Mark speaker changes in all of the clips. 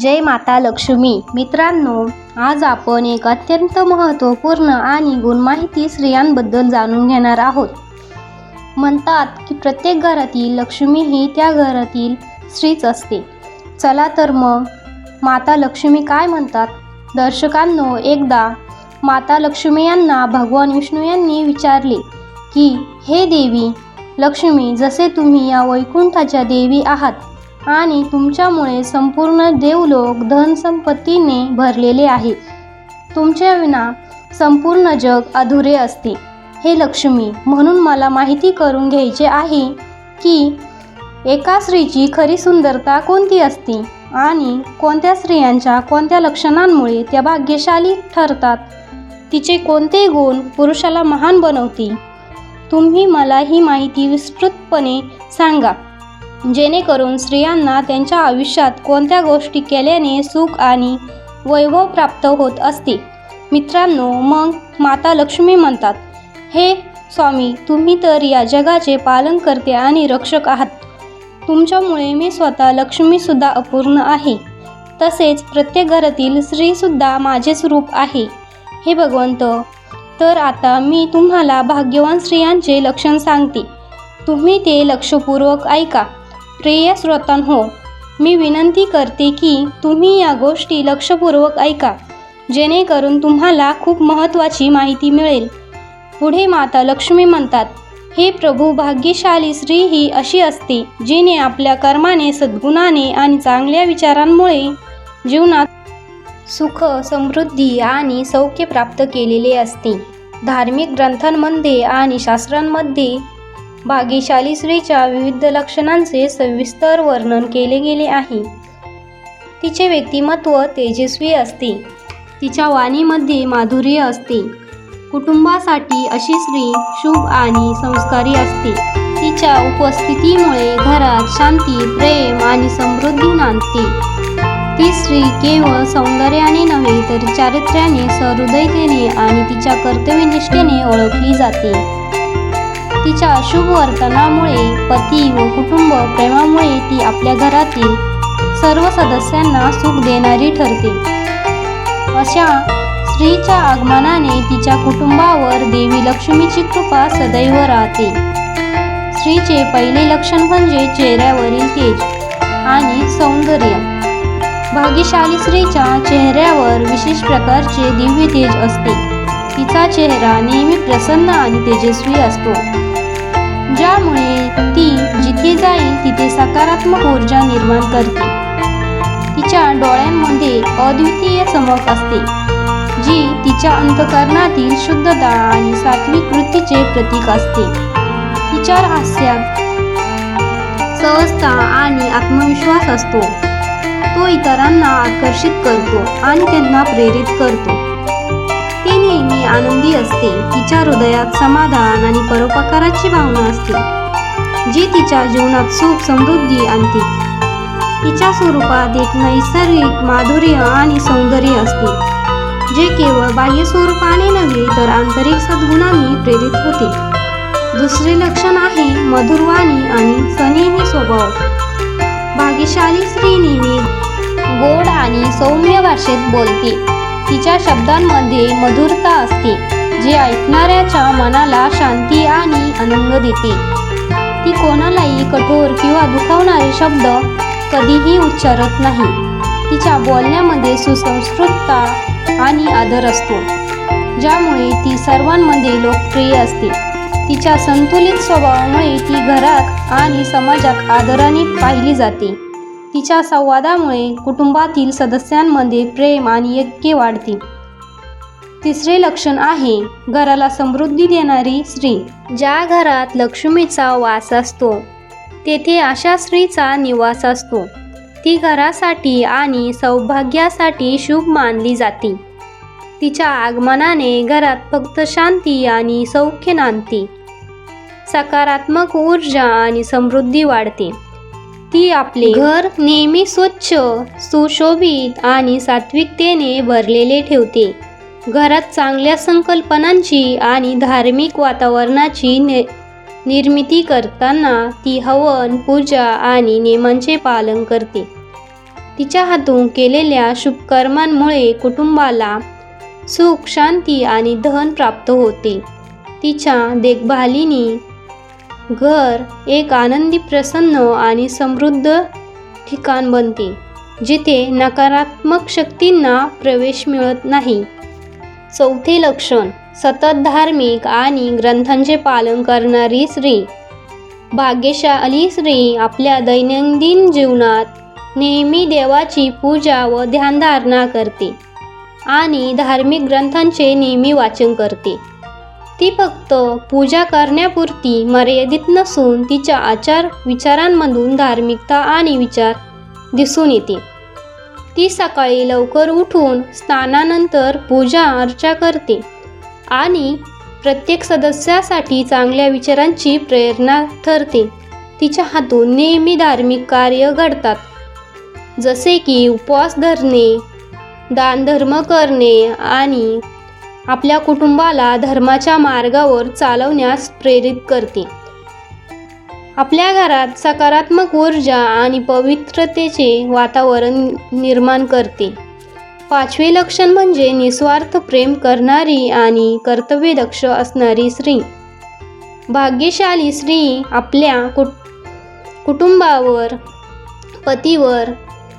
Speaker 1: जय माता लक्ष्मी. मित्रांनो आज आपण एक अत्यंत महत्त्वपूर्ण आणि गुण माहिती स्त्रियांबद्दल जाणून घेणार आहोत. म्हणतात की प्रत्येक घरातील लक्ष्मी ही त्या घरातील स्त्रीच असते. चला तर मग माता लक्ष्मी काय म्हणतात? दर्शकांनो एकदा माता लक्ष्मी यांना भगवान विष्णू यांनी विचारले की हे देवी लक्ष्मी जसे तुम्ही या वैकुंठाच्या देवी आहात आणि तुमच्यामुळे संपूर्ण देवलोक धनसंपत्तीने भरलेले आहे. तुमच्या विना संपूर्ण जग अधुरे असते. हे लक्ष्मी म्हणून मला माहिती करून घ्यायचे आहे की एका स्त्रीची खरी सुंदरता कोणती असते आणि कोणत्या स्त्रियांच्या कोणत्या लक्षणांमुळे त्या भाग्यशाली ठरतात? तिचे कोणते गुण पुरुषाला महान बनवते तुम्ही मला ही माहिती विस्तृतपणे सांगा. जेणेकरून स्त्रियांना त्यांच्या आयुष्यात कोणत्या गोष्टी केल्याने सुख आणि वैभव प्राप्त होत असते मित्रांनो मग माता लक्ष्मी म्हणतात हे स्वामी तुम्ही तर या जगाचे पालन करते आणि रक्षक आहात. तुमच्यामुळे मी स्वतः लक्ष्मीसुद्धा अपूर्ण आहे. तसेच प्रत्येक घरातील स्त्रीसुद्धा माझेच रूप आहे. हे भगवंत तर आता मी तुम्हाला भाग्यवान स्त्रियांचे लक्षण सांगते. तुम्ही ते लक्षपूर्वक ऐका. प्रिय श्रोतांहो मी विनंती करते की तुम्ही या गोष्टी लक्षपूर्वक ऐका जेणेकरून तुम्हाला खूप महत्त्वाची माहिती मिळेल. पुढे माता लक्ष्मी म्हणतात हे प्रभू भाग्यशाली स्त्री ही अशी असते जिने आपल्या कर्माने सद्गुणाने आणि चांगल्या विचारांमुळे जीवनात सुख समृद्धी आणि सौख्य प्राप्त केलेले असते. धार्मिक ग्रंथांमध्ये आणि शास्त्रांमध्ये भाग्यशाली स्त्रीच्या विविध लक्षणांचे सविस्तर वर्णन केले गेले आहे. तिचे व्यक्तिमत्व तेजस्वी असते. तिच्या वाणीमध्ये माधुर्य असते. कुटुंबासाठी अशी स्त्री शुभ आणि संस्कारी असते. तिच्या उपस्थितीमुळे घरात शांती प्रेम आणि समृद्धी नांदते. ती स्त्री केवळ सौंदर्याने नव्हे तर चारित्र्याने सहृदयतेने आणि तिच्या कर्तव्यनिष्ठेने ओळखली जाते. तिच्या अशुभ वर्तनामुळे पती व कुटुंब प्रेमामुळे ती आपल्या घरातील सर्व सदस्यांना सुख देणारी ठरते. अशा स्त्रीच्या आगमनाने तिच्या कुटुंबावर देवी लक्ष्मीची कृपा सदैव राहते. स्त्रीचे पहिले लक्षण म्हणजे चेहऱ्यावरील तेज आणि सौंदर्य. भाग्यशाली स्त्रीच्या चेहऱ्यावर विशेष प्रकारचे दिव्य तेज असते. तिचा चेहरा नेहमी प्रसन्न आणि तेजस्वी असतो. ज्यामुळे ती जिथे जाईल तिथे सकारात्मक ऊर्जा निर्माण करते. तिच्या डोळ्यांमध्ये अद्वितीय चमक असते जी तिच्या अंतकरणातील शुद्धता आणि सात्विक वृत्तीचे प्रतीक असते. तिच्या हास्यात सहजता आणि आत्मविश्वास असतो. तो इतरांना आकर्षित करतो आणि त्यांना प्रेरित करतो. नेहमी आनंदी असते. तिच्या हृदयात समाधान आणि परोपकाराची भावना असते जी तिच्या जीवनात सुख समृद्धी आणते. तिच्या स्वरूपात एक नैसर्गिक माधुर्य आणि सौंदर्य असते जे केवळ बाह्य स्वरूपाने नव्हे तर आंतरिक सद्गुणांनी प्रेरित होते. दुसरे लक्षण आहे मधुरवाणी आणि स्नेही स्वभाव. भाग्यशाली स्त्री नेहमी गोड आणि सौम्य भाषेत बोलते. तिच्या शब्दांमध्ये मधुरता असते जे ऐकणाऱ्याच्या मनाला शांती आणि आनंद देते. ती कोणालाही कठोर किंवा दुखावणारे शब्द कधीही उच्चारत नाही. तिच्या बोलण्यामध्ये सुसंस्कृतता आणि आदर असतो ज्यामुळे ती सर्वांमध्ये लोकप्रिय असते. तिच्या संतुलित स्वभावामुळे ती घरात आणि समाजात आदराने पाहिली जाते. तिच्या संवादामुळे कुटुंबातील सदस्यांमध्ये प्रेम आणि ऐक्य वाढते. तिसरे लक्षण आहे घराला समृद्धी देणारी स्त्री. ज्या घरात लक्ष्मीचा वास असतो तेथे अशा स्त्रीचा निवास असतो. ती घरासाठी आणि सौभाग्यासाठी शुभ मानली जाते. तिच्या आगमनाने घरात फक्त शांती आणि सौख्य नांदते. सकारात्मक ऊर्जा आणि समृद्धी वाढते. ती आपले घर नेहमी स्वच्छ सुशोभित आणि सात्विकतेने भरलेले ठेवते. घरात चांगल्या संकल्पनांची आणि धार्मिक वातावरणाची नि निर्मिती करताना ती हवन पूजा आणि नियमांचे पालन करते. तिच्या हातून केलेल्या शुभकर्मांमुळे कुटुंबाला सुख शांती आणि धन प्राप्त होते. तिच्या देखभालीने घर एक आनंदी प्रसन्न आणि समृद्ध ठिकाण बनते जिथे नकारात्मक शक्तींना प्रवेश मिळत नाही. चौथे लक्षण सतत धार्मिक आणि ग्रंथांचे पालन करणारी स्त्री. भाग्यशाली स्त्री आपल्या दैनंदिन जीवनात नेहमी देवाची पूजा व ध्यानधारणा करते आणि धार्मिक ग्रंथांचे नेहमी वाचन करते. ती फक्त पूजा करण्यापुरती मर्यादित नसून तिच्या आचार विचारांमधून धार्मिकता आणि विचार दिसून येते. ती सकाळी लवकर उठून स्नानानंतर पूजा अर्चा करते आणि प्रत्येक सदस्यासाठी चांगल्या विचारांची प्रेरणा ठरते. तिच्या हातून नेहमी धार्मिक कार्य घडतात. जसे की उपवास धरणे दानधर्म करणे आणि आपल्या कुटुंबाला धर्माच्या मार्गावर चालवण्यास प्रेरित करते. आपल्या घरात सकारात्मक ऊर्जा आणि पवित्रतेचे वातावरण निर्माण करते. पाचवे लक्षण म्हणजे निस्वार्थ प्रेम करणारी आणि कर्तव्यदक्ष असणारी स्त्री. भाग्यशाली स्त्री आपल्या कुट कुटुंबावर पतीवर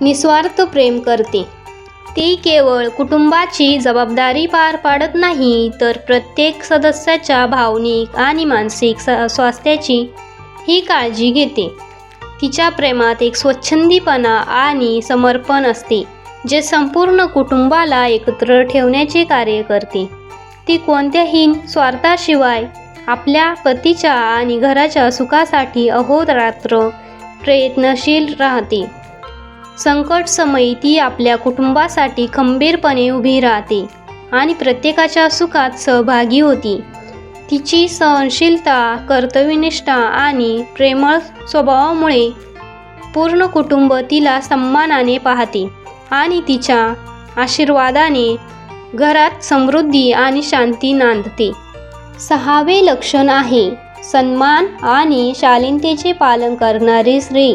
Speaker 1: निस्वार्थ प्रेम करते. ती केवळ कुटुंबाची जबाबदारी पार पाडत नाही तर प्रत्येक सदस्याच्या भावनिक आणि मानसिक स स्वास्थ्याची ही काळजी घेते. तिच्या प्रेमात एक स्वच्छंदीपणा आणि समर्पण असते जे संपूर्ण कुटुंबाला एकत्र ठेवण्याचे कार्य करते. ती कोणत्याही स्वार्थाशिवाय आपल्या पतीच्या आणि घराच्या सुखासाठी अहोरात्र प्रयत्नशील राहते. संकट समयी ती आपल्या कुटुंबासाठी खंबीरपणे उभी राहते आणि प्रत्येकाच्या सुखात सहभागी होती. तिची सहनशीलता कर्तव्यनिष्ठा आणि प्रेमळ स्वभावामुळे पूर्ण कुटुंब तिला सन्मानाने पाहते आणि तिच्या आशीर्वादाने घरात समृद्धी आणि शांती नांदते. सहावे लक्षण आहे सन्मान आणि शालीनतेचे पालन करणारी स्त्री.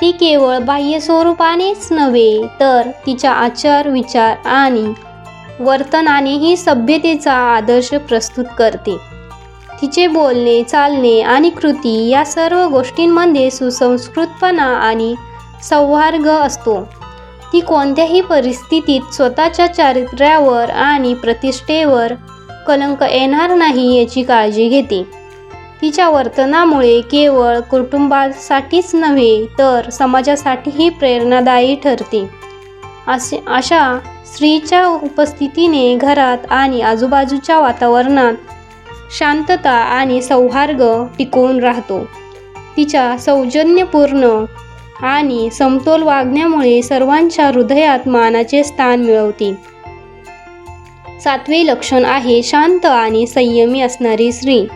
Speaker 1: ती केवळ बाह्य स्वरूपानेच नव्हे तर तिच्या आचार विचार आणि वर्तनानेही सभ्यतेचा आदर्श प्रस्तुत करते. तिचे बोलणे चालणे आणि कृती या सर्व गोष्टींमध्ये सुसंस्कृतपणा आणि सौहार्ग असतो. ती कोणत्याही परिस्थितीत स्वतःच्या चारित्र्यावर आणि प्रतिष्ठेवर कलंक येणार नाही याची काळजी घेते. तिच्या वर्तनामुळे केवळ कुटुंबासाठीच नव्हे तर समाजासाठीही प्रेरणादायी ठरते. असे अशा स्त्रीच्या उपस्थितीने घरात आणि आजूबाजूच्या वातावरणात शांतता आणि सौहार्द टिकून राहतो. तिच्या सौजन्यपूर्ण आणि समतोल वागण्यामुळे सर्वांच्या हृदयात मानाचे स्थान मिळवते. सातवे लक्षण आहे शांत आणि संयमी असणारी स्त्री.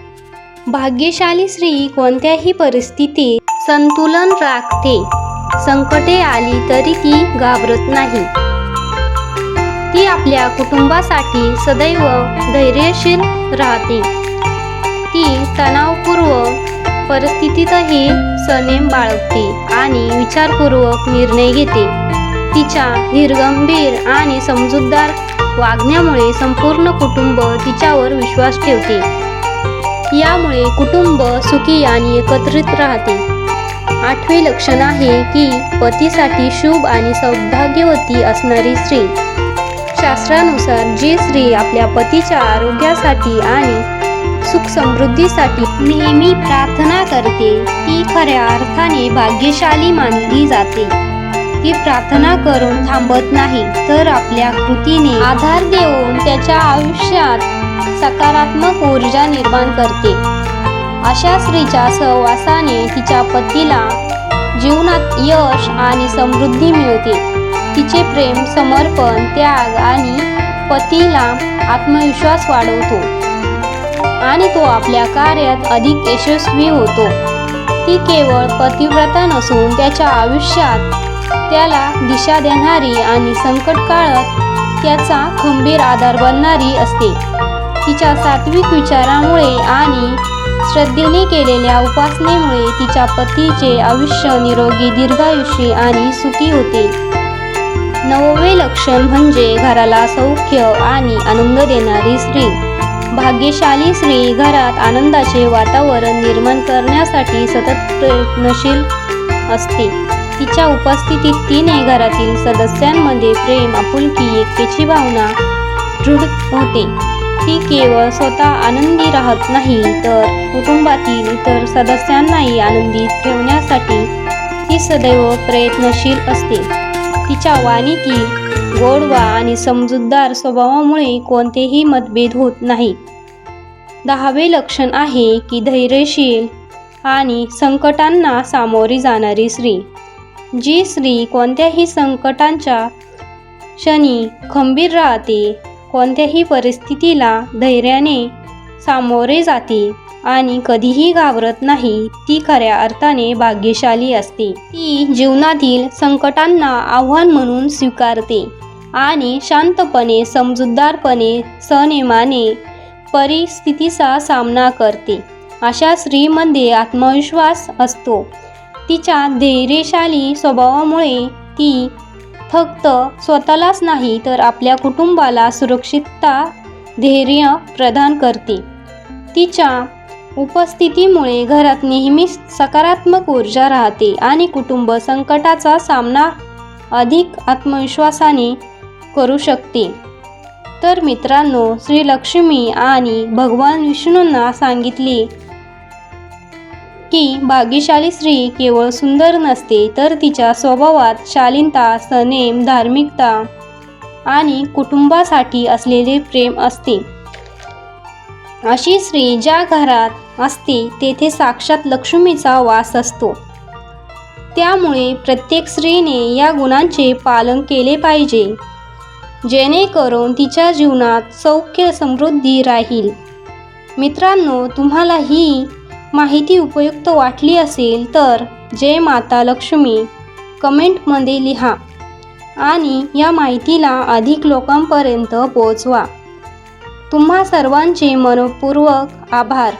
Speaker 1: भाग्यशाली स्त्री कोणत्याही परिस्थितीत संतुलन राखते. संकटे आली तरी ती घाबरत नाही. ती आपल्या कुटुंबासाठी सदैव धैर्यशील राहते. ती तणावपूर्व परिस्थितीतही सनेम बाळगते आणि विचारपूर्वक निर्णय घेते. तिच्या निर्गंभीर आणि समजूतदार वागण्यामुळे संपूर्ण कुटुंब तिच्यावर विश्वास ठेवते. यामुळे कुटुंब सुखी आणि एकत्रित राहते. आठवे लक्षण आहे की पतीसाठी शुभ आणि सौभाग्यवती असणारी स्त्री. शास्त्रानुसार जी स्त्री आपल्या पतीच्या आरोग्यासाठी आणि सुख समृद्धीसाठी नेहमी प्रार्थना करते ती खऱ्या अर्थाने भाग्यशाली मानली जाते. ती प्रार्थना करून थांबत नाही तर आपल्या कृतीने आधार देऊन त्याच्या सकारात्मक ऊर्जा निर्माण करते. अशा स्त्रीच्या सहवासाने तिच्या पतीला जीवनात यश आणि समृद्धी मिळते. तिचे प्रेम समर्पण त्याग आणि पतीला आत्मविश्वास वाढवतो. आणि तो आपल्या कार्यात अधिक यशस्वी होतो. ती केवळ पतिव्रता नसून त्याच्या आयुष्यात त्याला दिशा देणारी आणि संकट काळात त्याचा खंबीर आधार बनणारी असते. तिच्या सात्विक विचारामुळे आणि श्रद्धेने केलेल्या उपासनेमुळे तिच्या पतीचे आयुष्य निरोगी दीर्घायुषी आणि सुखी होते. नववे लक्षण म्हणजे घराला सौख्य आणि आनंद देणारी स्त्री. भाग्यशाली स्त्री घरात आनंदाचे वातावरण निर्माण करण्यासाठी सतत प्रयत्नशील असते. तिच्या उपस्थितीत तिने घरातील सदस्यांमध्ये प्रेम आपुलकी एकतेची भावना दृढ होते. ती केवळ स्वतः आनंदी राहत नाही तर कुटुंबातील इतर सदस्यांनाही आनंदी ठेवण्यासाठी ती सदैव प्रयत्नशील असते. तिच्या वाणीतील गोडवा आणि समजूतदार स्वभावामुळे कोणतेही मतभेद होत नाही. दहावे लक्षण आहे की धैर्यशील आणि संकटांना सामोरी जाणारी स्त्री. जी स्त्री कोणत्याही संकटांच्या क्षणी खंबीर राहते कोणत्याही परिस्थितीला धैर्याने सामोरे जाते आणि कधीही घाबरत नाही ती खऱ्या अर्थाने भाग्यशाली असते. ती जीवनातील संकटांना आव्हान म्हणून स्वीकारते आणि शांतपणे समजूतदारपणे सनेमाने परिस्थितीचा सामना करते. अशा स्त्रीमध्ये आत्मविश्वास असतो. तिच्या धैर्यशाली स्वभावामुळे ती फक्त स्वतःलाच नाही तर आपल्या कुटुंबाला सुरक्षितता धैर्य प्रदान करते. तिच्या उपस्थितीमुळे घरात नेहमीच सकारात्मक ऊर्जा राहते आणि कुटुंब संकटाचा सामना अधिक आत्मविश्वासाने करू शकते. तर मित्रांनो श्रीलक्ष्मी आणि भगवान विष्णूंना सांगितले की भाग्यशाली स्त्री केवळ सुंदर नसते तर तिच्या स्वभावात शालीनता सनेम धार्मिकता आणि कुटुंबासाठी असलेले प्रेम असते. अशी स्त्री ज्या घरात असते तेथे साक्षात लक्ष्मीचा वास असतो. त्यामुळे प्रत्येक स्त्रीने या गुणांचे पालन केले पाहिजे जेणेकरून तिच्या जीवनात सौख्य समृद्धी राहील. मित्रांनो तुम्हाला ही माहिती उपयुक्त वाटली असेल तर जय माता लक्ष्मी. कमेंटमध्ये लिहा आणि या माहितीला अधिक लोकांपर्यंत पोहोचवा. तुम्हा सर्वांचे मनपूर्वक आभार.